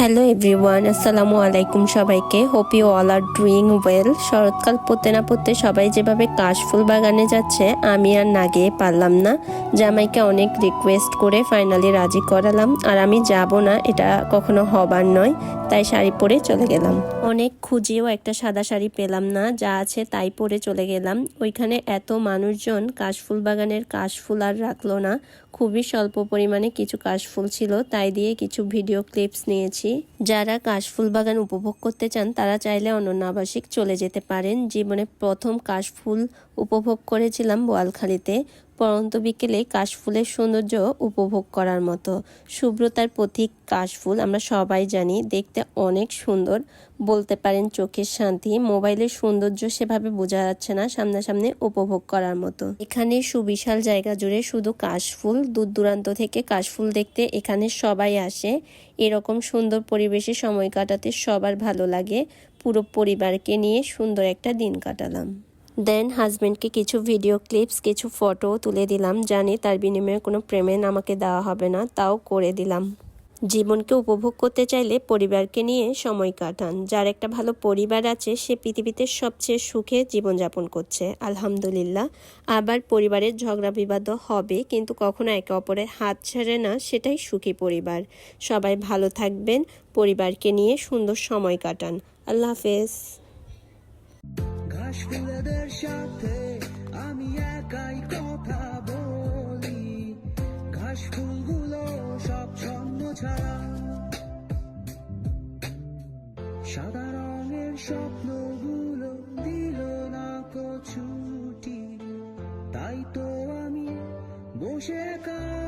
Hello everyone আসসালামু আলাইকুম সবাইকে। Hope you all are doing well শরৎকাল পড়তে না পড়তে সবাই যেভাবে কাশফুল বাগানে যাচ্ছে, আমি আর না গিয়ে পারলাম না। জামাইকে অনেক রিকোয়েস্ট করে ফাইনালি রাজি করালাম। আর আমি যাব না, এটা কখনো হবার নয়। তাই শাড়ি পরে চলে গেলাম। অনেক খুঁজেও একটা সাদা শাড়ি পেলাম না, যা আছে তাই পরে চলে গেলাম। ওইখানে এত মানুষজন কাশফুল বাগানের কাশফুল আর রাখল না। খুবই স্বল্প পরিমাণে কিছু কাশফুল ছিল, তাই দিয়ে কিছু ভিডিও ক্লিপস নিয়েছি। যারা কাশফুল বাগান উপভোগ করতে চান, তারা চাইলে অনন্যাবাসিক চলে যেতে পারেন। জীবনে প্রথম কাশফুল উপভোগ করেছিলাম বোয়ালখালীতে। পরন্ত বিকেলে কাশফুলের সৌন্দর্য উপভোগ করার মতো। শুভ্রতার প্রতীক কাশফুল আমরা সবাই জানি, দেখতে অনেক সুন্দর। বলতে পারেন চোখের শান্তি, মোবাইলের সৌন্দর্য সেভাবে বোঝা যাচ্ছে না সামনাসামনি উপভোগ করার মতো। এখানে সুবিশাল জায়গা জুড়ে শুধু কাশফুল, দূর দূরান্ত থেকে কাশফুল দেখতে এখানে সবাই আসে। এরকম সুন্দর পরিবেশে সময় কাটাতে সবার ভালো লাগে। পুরো পরিবারকে নিয়ে সুন্দর একটা দিন কাটালাম। দেন হাজব্যান্ডকে কিছু ভিডিও ক্লিপস কিছু ফটো তুলে দিলাম, জানি তার বিনিময়ে কোনো পেমেন্ট আমাকে দেওয়া হবে না, তাও করে দিলাম। জীবনকে উপভোগ করতে চাইলে পরিবারকে নিয়ে সময় কাটান। যার একটা ভালো পরিবার আছে, সে পৃথিবীতে সবচেয়ে সুখে জীবনযাপন করছে। আলহামদুলিল্লাহ, আবার পরিবারের ঝগড়া বিবাদও হবে, কিন্তু কখনো একে অপরের হাত ছাড়ে না, সেটাই সুখী পরিবার। সবাই ভালো থাকবেন, পরিবারকে নিয়ে সুন্দর সময় কাটান। আল্লাহ হাফেজ। ফুলেদের সাথে আমি একাই কথা বলি। ঘাস ফুলগুলো সব ছন্দ ছাড়া। সাদা রঙের স্বপ্নগুলো দিল না কছুটি তাই তো আমি বসে কাজ